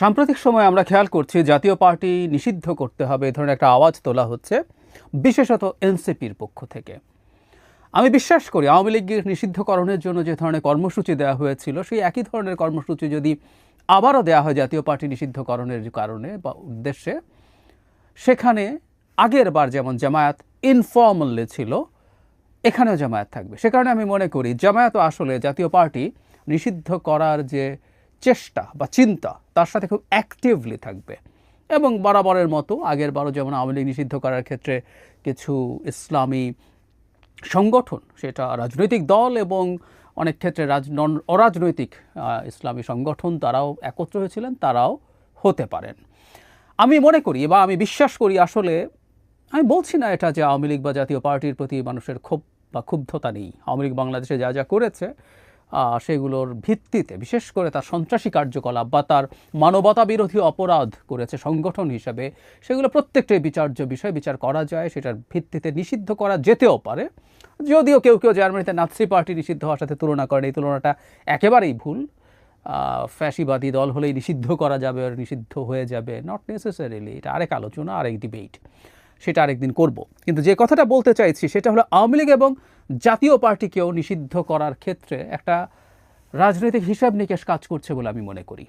সাম্প্রতিক সময় আমরা খেয়াল করছি জাতীয় পার্টি নিষিদ্ধ করতে হবে, এ ধরনের একটা আওয়াজ তোলা হচ্ছে, বিশেষত এনসিপির পক্ষ থেকে। আমি বিশ্বাস করি আওয়ামী লীগের নিষিদ্ধকরণের জন্য যে ধরনের কর্মসূচি দেওয়া হয়েছিল, সেই একই ধরনের কর্মসূচি যদি আবারও দেওয়া হয় জাতীয় পার্টি নিষিদ্ধকরণের কারণে বা উদ্দেশ্যে, সেখানে আগের বার যেমন জামায়াত ইনফর্মালি ছিল, এখানেও জামায়াত থাকবে। সে কারণে আমি মনে করি জামায়াত আসলে জাতীয় পার্টি নিষিদ্ধ করার যে চেষ্টা বা চিন্তা তার সাথে খুব অ্যাক্টিভলি থাকবে। এবং বরাবরের মতো আগের বারও যেমন আওয়ামী লীগ নিষিদ্ধ করার ক্ষেত্রে কিছু ইসলামী সংগঠন, সেটা রাজনৈতিক দল এবং অনেক ক্ষেত্রে রাজ অরাজনৈতিক ইসলামী সংগঠন তারাও একত্র হয়েছিলেন, তারাও হতে পারেন। আমি মনে করি বা আমি বিশ্বাস করি আসলে, আমি বলছি না এটা যে আওয়ামী লীগ বা জাতীয় পার্টির প্রতি মানুষের ক্ষোভ বা ক্ষুব্ধতা নেই। আওয়ামী লীগ বাংলাদেশে যা যা করেছে সেগুলোর ভিত্তিতে, বিশেষ করে তার সন্ত্রাসী কার্যকলাপ বা তার মানবতা বিরোধী অপরাধ করেছে সংগঠন হিসাবে, সেগুলো প্রত্যেকটাই বিচার্য বিষয় বিচার করা যায়, সেটার ভিত্তিতে নিষিদ্ধ করা যেতেও পারে। যদিও কেউ কেউ জার্মানিতে নাৎসি পার্টি নিষিদ্ধ হওয়ার সাথে তুলনা করেন, এই তুলনাটা একেবারেই ভুল। ফ্যাসিবাদী দল হলেই নিষিদ্ধ করা যাবে আর নিষিদ্ধ হয়ে যাবে নট নেসেসারিলি এটা আরেক আলোচনা, আরেক ডিবেট সেটা আরেকদিন করব। কিন্তু যে কথাটা বলতে চাইছি সেটা হলো আওয়ামী লীগ এবং জাতীয় পার্টিকেও নিষিদ্ধ করার ক্ষেত্রে একটা রাজনৈতিক হিসাব নিকেশ কাজ করছে বলে আমি মনে করি।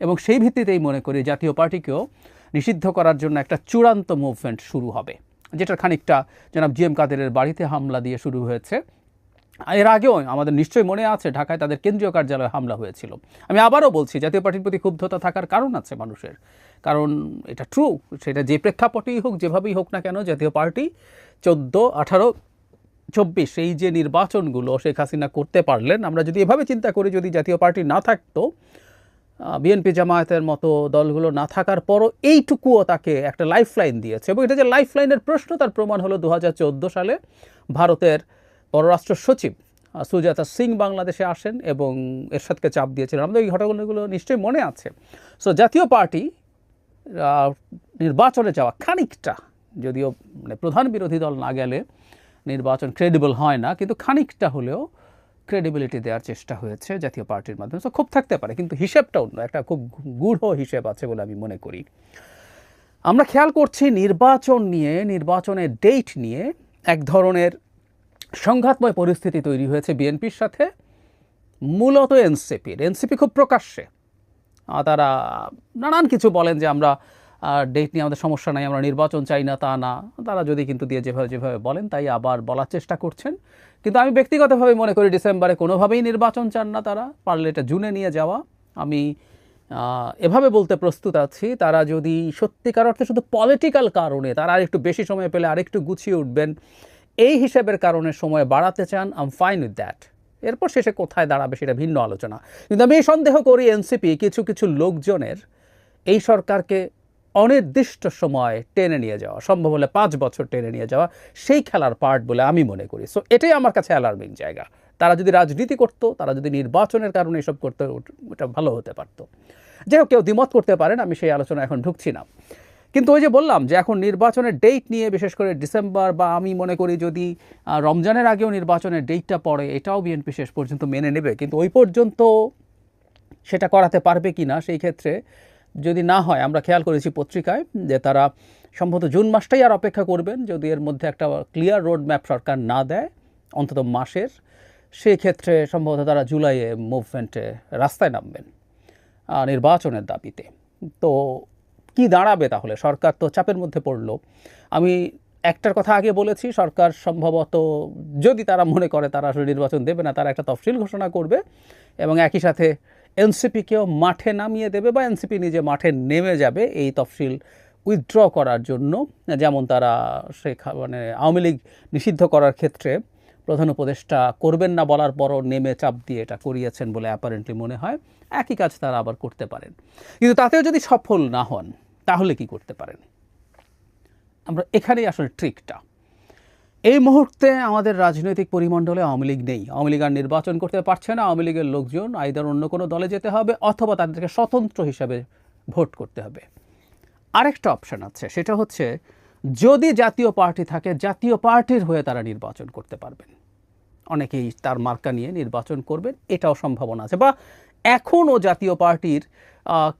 এবং সেই ভিত্তিতেই মনে করি জাতীয় পার্টিকেও নিষিদ্ধ করার জন্য একটা চূড়ান্ত মুভমেন্ট শুরু হবে। যেটার খানিকটা জনাব জি এম কাদেরের বাড়িতে হামলা দিয়ে শুরু হয়েছে। এর আগেও আমাদের নিশ্চয়ই মনে আছে, ঢাকায় তাদের কেন্দ্রীয় কার্যালয়ে হামলা হয়েছিল। আমি আবারও বলছি, জাতীয় পার্টির প্রতি ক্ষুব্ধতা থাকার কারণ আছে মানুষের। কারণ এটা ট্রু সেটা যে প্রেক্ষাপটেই হোক, যেভাবেই হোক না কেন, জাতীয় পার্টি চোদ্দ, আঠারো, চব্বিশ, এই যে নির্বাচনগুলো শেখ হাসিনা করতে পারলেন, আমরা যদি এভাবে চিন্তা করি, যদি জাতীয় পার্টি না থাকতো বিএনপি জামায়াতের মতো দলগুলো না থাকার পরও এইটুকুও তাকে একটা লাইফ লাইন দিয়েছে। এবং এটা যে লাইফ লাইনের প্রশ্ন, তার প্রমাণ হলো দু হাজার চোদ্দ সালে ভারতের পররাষ্ট্র সচিব সুজাতা সিং বাংলাদেশে আসেন এবং এরশাদকে চাপ দিয়েছিলেন। আমাদের এই ঘটনাগুলো নিশ্চয়ই মনে আছে। সো জাতীয় পার্টি নির্বাচনে যাওয়া খানিকটা, যদিও মানে প্রধান বিরোধী দল না গেলে নির্বাচন ক্রেডিবল হয় না, কিন্তু খানিকটা হলেও ক্রেডিবিলিটি দেওয়ার চেষ্টা হয়েছে জাতীয় পার্টির মাধ্যমে। তো খুব থাকতে পারে, কিন্তু হিসেবটা অন্য একটা খুব গূঢ় হিসেব আছে বলে আমি মনে করি। আমরা খেয়াল করছি নির্বাচন নিয়ে, নির্বাচনের ডেট নিয়ে এক ধরনের সংঘাতময় পরিস্থিতি তৈরি হয়েছে বিএনপির সাথে, মূলত এনসিপির। এনসিপি খুব প্রকাশ্যে। তারা নানান কিছু বলেন যে আমরা ডেট নিয়ে আমাদের সমস্যা নাই, আমরা নির্বাচন চাই না, তা না। তারা যদি কিন্তু দিয়ে যেভাবে যেভাবে বলেন, তাই আবার বলার চেষ্টা করছেন। কিন্তু আমি ব্যক্তিগতভাবে মনে করি ডিসেম্বরে কোনোভাবেই নির্বাচন চান না তারা। পারলে এটা জুনে নিয়ে যাওয়া। আমি এভাবে বলতে প্রস্তুত আছি। তারা যদি সত্যিকার অর্থে শুধু পলিটিক্যাল কারণে তারা আর একটু বেশি সময় পেলে আরেকটু গুছিয়ে উঠবেন, এই হিসেবের কারণে সময় বাড়াতে চান আম ফাইন উইথ দ্যাট এরপর শেষে কোথায় দাঁড়াবে সেটা ভিন্ন আলোচনা। কিন্তু আমি এই সন্দেহ করি এনসিপি কিছু কিছু লোকজনের এই সরকারকে অনির্দিষ্ট সময় টেনে নিয়ে যাওয়া, সম্ভব হলে পাঁচ বছর টেনে নিয়ে যাওয়া, সেই খেলার পার্ট বলে আমি মনে করি। সো এটাই আমার কাছে অ্যালার্মিং জায়গা। তারা যদি রাজনীতি করতো, তারা যদি নির্বাচনের কারণে এসব করতে, ওটা ভালো হতে পারতো। যাই হোক, কেউ দ্বিমত করতে পারেন, আমি সেই আলোচনা এখন ঢুকছি না। কিন্তু ওই যে বললাম যে এখন নির্বাচনের ডেট নিয়ে, বিশেষ করে ডিসেম্বর বা আমি মনে করি যদি রমজানের আগেও নির্বাচনের ডেটটা পড়ে, এটাও বিএনপি শেষ পর্যন্ত মেনে নেবে। কিন্তু ওই পর্যন্ত সেটা করাতে পারবে কি না সেই ক্ষেত্রে যদি না হয়, আমরা খেয়াল করেছি পত্রিকায় যে তারা সম্ভবত জুন মাসটাই আর অপেক্ষা করবেন, যদি এর মধ্যে একটা ক্লিয়ার রোড ম্যাপ সরকার না দেয়, অন্তত মাসের, সেই ক্ষেত্রে সম্ভবত তারা জুলাইয়ে মুভমেন্টে রাস্তায় নামবেন নির্বাচনের দাবিতে। তো কি দাঁড়াবে তাহলে? সরকার তো চাপের মধ্যে পড়ল। আমি একটার কথা আগে বলেছি, সরকার সম্ভবত যদি তারা মনে করে তারা আসলে নির্বাচন দেবে না, তারা একটা তফসিল ঘোষণা করবে এবং একই সাথে এনসিপিকেও মাঠে নামিয়ে দেবে বা এনসিপি নিজে মাঠে নেমে যাবে এই তফসিল উইথড্র করার জন্য, যেমন তারা শেখ মানে আওয়ামী লীগ নিষিদ্ধ করার ক্ষেত্রে প্রধান উপদেষ্টা করবেন না বলার পরও নেমে চাপ দিয়ে এটা করিয়েছেন বলে অ্যাপারেন্টলি মনে হয়। একই কাজ তারা আবার করতে পারেন। কিন্তু তাতেও যদি সফল না হন, তাহলে কি করতে পারেন? আমরা এখানেই আসলে ট্রিকটা এই মুহূর্তে আমাদের রাজনৈতিক পরিমণ্ডলে আওয়ামী লীগ নেই। আওয়ামী লীগ আর নির্বাচন করতে পারছে না। আওয়ামী লীগের লোকজন আইদার অন্য কোনো দলে যেতে হবে অথবা তাদেরকে স্বতন্ত্র হিসাবে ভোট করতে হবে। আরেকটা অপশন আছে, সেটা হচ্ছে যদি জাতীয় পার্টি থাকে, জাতীয় পার্টির হয়ে তারা নির্বাচন করতে পারবেন। অনেকেই তার মার্কা নিয়ে নির্বাচন করবেন, এটাও সম্ভাবনা আছে। বা এখনও জাতীয় পার্টির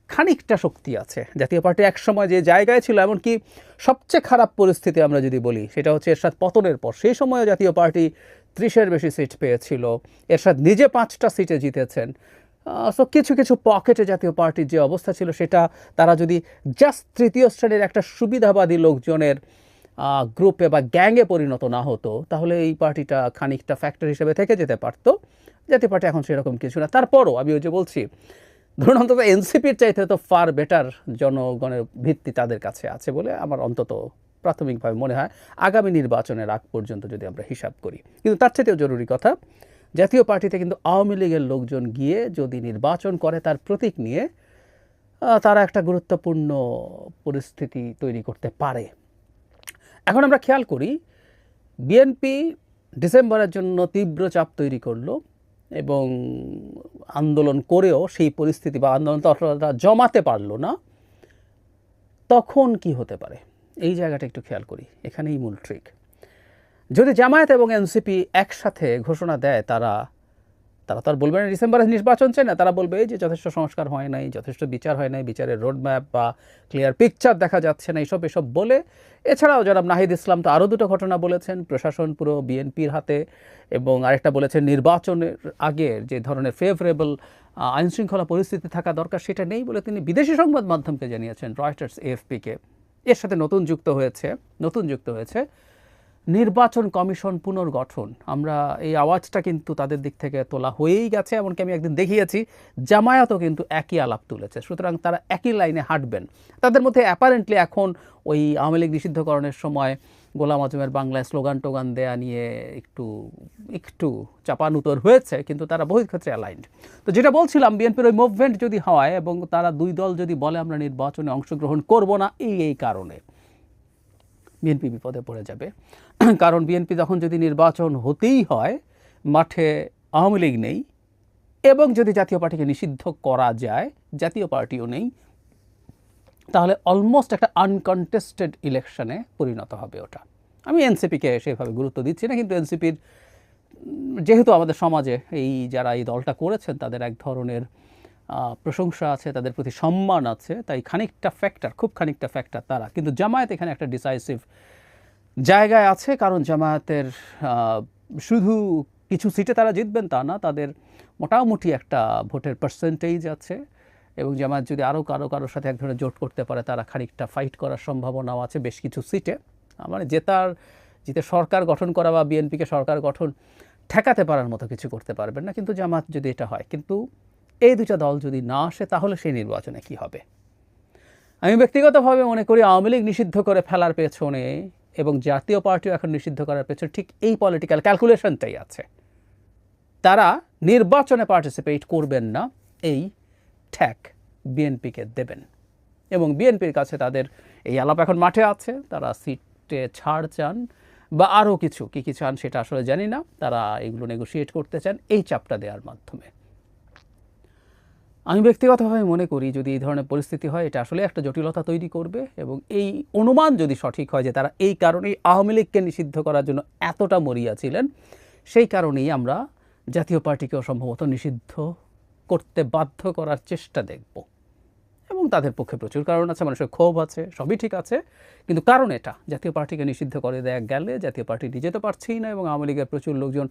খানিকটা শক্তি আছে। জাতীয় পার্টি একসময় যে জায়গায় ছিল, এমনকি সবচেয়ে খারাপ পরিস্থিতি আমরা যদি বলি, সেটা হচ্ছে এরশাদ পতনের পর। সেই সময়ে জাতীয় পার্টি ত্রিশের বেশি সিট পেয়েছিল। এরশাদ নিজে পাঁচটা সিটে জিতেছেন। সো কিছু কিছু পকেটে জাতীয় পার্টির যে অবস্থা ছিল সেটা তারা যদি জাস্ট তৃতীয় শ্রেণির একটা সুবিধাবাদী লোকজনের গ্রুপে বা গ্যাংয়ে পরিণত না হতো, তাহলে এই পার্টিটা খানিকটা ফ্যাক্টর হিসেবে থেকে যেতে পারতো। জাতীয় পার্টি এখন সেরকম কিছু না। তারপরও আমি ওই যে বলছি, ধরুন অন্তত এনসিপির চাইতে তো ফার বেটার জনগণের ভিত্তি তাদের কাছে আছে বলে আমার অন্তত প্রাথমিকভাবে মনে হয়। আগামী নির্বাচনের আগ পর্যন্ত যদি আমরা হিসাব করি। কিন্তু তার চাইতেও জরুরি কথা জাতীয় পার্টিতে কিন্তু আওয়ামী লীগের লোকজন গিয়ে যদি নির্বাচন করে তার প্রতীক নিয়ে তারা একটা গুরুত্বপূর্ণ পরিস্থিতি তৈরি করতে পারে। এখন আমরা খেয়াল করি, বিএনপি ডিসেম্বরের জন্য তীব্র চাপ তৈরি করল এবং আন্দোলন করেও সেই পরিস্থিতি বা আন্দোলন তৎপরতা জমাতে পারল না। তখন কি হতে পারে? এই জায়গাটা একটু খেয়াল করি। এখানেই মূল ট্রিক যদি জামায়াত এবং এনসিপি একসাথে ঘোষণা দেয়, তারা তারা তো আর বলবে না ডিসেম্বরে নির্বাচন চায় না, তারা বলবে যে যথেষ্ট সংস্কার হয় নাই, যথেষ্ট বিচার হয় নাই, বিচারের রোডম্যাপ বা ক্লিয়ার পিকচার দেখা যাচ্ছে না এইসব এসব বলে। এছাড়াও জনাব নাহিদ ইসলাম তো আরও দুটো ঘটনা বলেছেন, প্রশাসন পুরো বিএনপির হাতে এবং আরেকটা বলেছেন নির্বাচনের আগে যে ধরনের ফেভারেবল আইনশৃঙ্খলা পরিস্থিতি থাকা দরকার সেটা নেই বলে তিনি বিদেশি সংবাদ মাধ্যমকে জানিয়েছেন রয়টার্স এএফপিকে এর সাথে নতুন যুক্ত হয়েছে, নতুন যুক্ত হয়েছে নির্বাচন কমিশন পুনর্গঠন। আমরা এই আওয়াজটা কিন্তু তাদের দিক থেকে তোলা হয়েই গেছে, এমনকি আমি একদিন দেখিয়েছি, জামায়াতও কিন্তু একই আলাপ তুলেছে। সুতরাং তারা একই লাইনে হাঁটবেন। তাদের মধ্যে অ্যাপারেন্টলি এখন ওই আওয়ামী লীগ নিষিদ্ধকরণের সময় গোলাম আজমের বাংলায় স্লোগান টোগান দেয়া নিয়ে একটু একটু চাপানুতর হয়েছে, কিন্তু তারা বহু ক্ষেত্রে অ্যালাইন্ড তো যেটা বলছিলাম, বিএনপির ওই মুভমেন্ট যদি হয় এবং তারা দুই দল যদি বলে আমরা নির্বাচনে অংশগ্রহণ করব না, এই এই কারণে। বিএনপি বিপদে পড়ে যাবে। কারণ বিএনপি যখন যদি নির্বাচন হতেই হয়, মাঠে আওয়ামী লীগ নেই এবং যদি জাতীয় পার্টিকে নিষিদ্ধ করা যায়, জাতীয় পার্টিও নেই, তাহলে অলমোস্ট একটা আনকন্টেস্টেড ইলেকশনে পরিণত হবে ওটা। আমি এনসিপিকে সেভাবে গুরুত্ব দিচ্ছি না, কিন্তু এনসিপির যেহেতু আমাদের সমাজে এই যারা এই দলটা করেছেন, তাদের এক ধরনের প্রশংসা আছে, তাদের প্রতি সম্মান আছে, তাই খানিকটা ফ্যাক্টর খুব খানিকটা ফ্যাক্টর তারা। কিন্তু জামায়াত এখানে একটা ডিসাইসিভ জায়গায় আছে, কারণ জামায়াতের শুধু কিছু সিটে তারা জিতবেন তা না, তাদের মোটামুটি একটা ভোটের পার্সেন্টেজ আছে। এবং জামায়াত যদি আরও কারও কারোর সাথে এক ধরনের জোট করতে পারে, তারা খানিকটা ফাইট করার সম্ভাবনাও আছে বেশ কিছু সিটে। মানে জেতার, জিতে সরকার গঠন করা বা বিএনপিকে সরকার গঠন ঠেকাতে পারার মতো কিছু করতে পারবেন না, কিন্তু জামাত যদি এটা হয়। কিন্তু এই দুটা দল যদি না আসে, তাহলে সেই নির্বাচনে কি হবে? আমি ব্যক্তিগতভাবে মনে করি আওয়ামী লীগ নিষিদ্ধ করে ফেলার পেছনে এবং জাতীয় পার্টিও এখন নিষিদ্ধ করার পেছনে ঠিক এই পলিটিক্যাল ক্যালকুলেশনটাই আছে। তারা নির্বাচনে পার্টিসিপেট করবেন না, এই ঠ্যাক বিএনপিকে দেবেন। এবং বিএনপির কাছে তাদের এই আলাপ এখন মাঠে আছে, তারা সিটে ছাড় চান বা আরও কিছু, কী কী চান সেটা আসলে জানি না। তারা এগুলো নেগোশিয়েট করতে চান, এই চাপটা দেওয়ার মাধ্যমে। আমি ব্যক্তিগতভাবে মনে করি যদি এই ধরনের পরিস্থিতি হয়, এটা আসলে একটা জটিলতা তৈরি করবে এবং এই অনুমান যদি সঠিক হয় যে তারা এই কারণেই আওয়ামী লীগকে নিষিদ্ধ করার জন্য এতটা মরিয়া ছিলেন, সেই কারণেই আমরা জাতীয় পার্টিকেও সম্ভবত নিষিদ্ধ করতে বাধ্য করার চেষ্টা দেখব। এবং তাদের পক্ষে প্রচুর কারণ আছে, মানুষের ক্ষোভ আছে, সবই ঠিক আছে। কিন্তু কারণ এটা, জাতীয় পার্টিকে নিষিদ্ধ করে দেয়া গেলে জাতীয় পার্টি নিজে তো পারছেই না এবং আওয়ামী লীগের প্রচুর লোকজন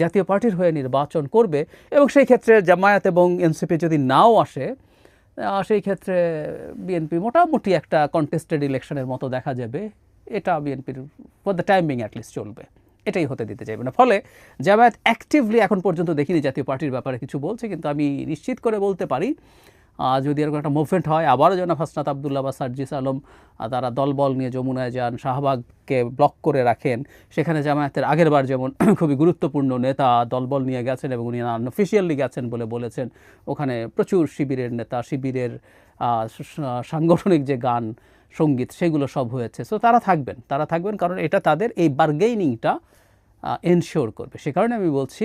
জাতীয় পার্টির হয়ে নির্বাচন করবে এবং সেই ক্ষেত্রে জামায়াত এবং এনসিপি যদি নাও আসে সেই ক্ষেত্রে বিএনপি মোটামুটি একটা কন্টেস্টেড ইলেকশনের মতো দেখা যাবে। এটা বিএনপির ফর দ্য টাইমিং অ্যাটলিস্ট চলবে। এটাই হতে দিতে চাইবে না। ফলে জামায়াত অ্যাক্টিভলি এখন পর্যন্ত দেখিনি জাতীয় পার্টির ব্যাপারে কিছু বলছে, কিন্তু আমি নিশ্চিত করে বলতে পারি যদি এরকম একটা মুভমেন্ট হয়, আবারও যেন হাসনাত আবদুল্লাহ বা সার্জিস আলম তারা দলবল নিয়ে যমুনায় যান, শাহবাগকে ব্লক করে রাখেন, সেখানে জামায়াতের আগের বার যেমন খুবই গুরুত্বপূর্ণ নেতা দলবল নিয়ে গেছেন এবং উনি আনঅফিসিয়ালি গেছেন বলে বলেছেন। ওখানে প্রচুর শিবিরের নেতা, শিবিরের সাংগঠনিক যে গান, সংগীত, সেগুলো সব হয়েছে। সো তারা থাকবেন তারা থাকবেন কারণ এটা তাদের এই বার্গেইনিংটা এনশিওর করবে। সে কারণে আমি বলছি,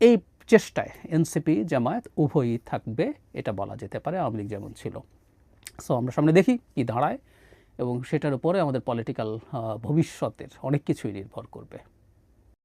এই চেষ্টায় এনসিপি জামায়াত উভয়ই থাকবে, এটা বলা যেতে পারে, আওয়ামী লীগ যেমন ছিল। সো আমরা সামনে দেখি কি দাঁড়ায় এবং সেটার উপরে আমাদের পলিটিক্যাল ভবিষ্যতের অনেক কিছুই নির্ভর করবে।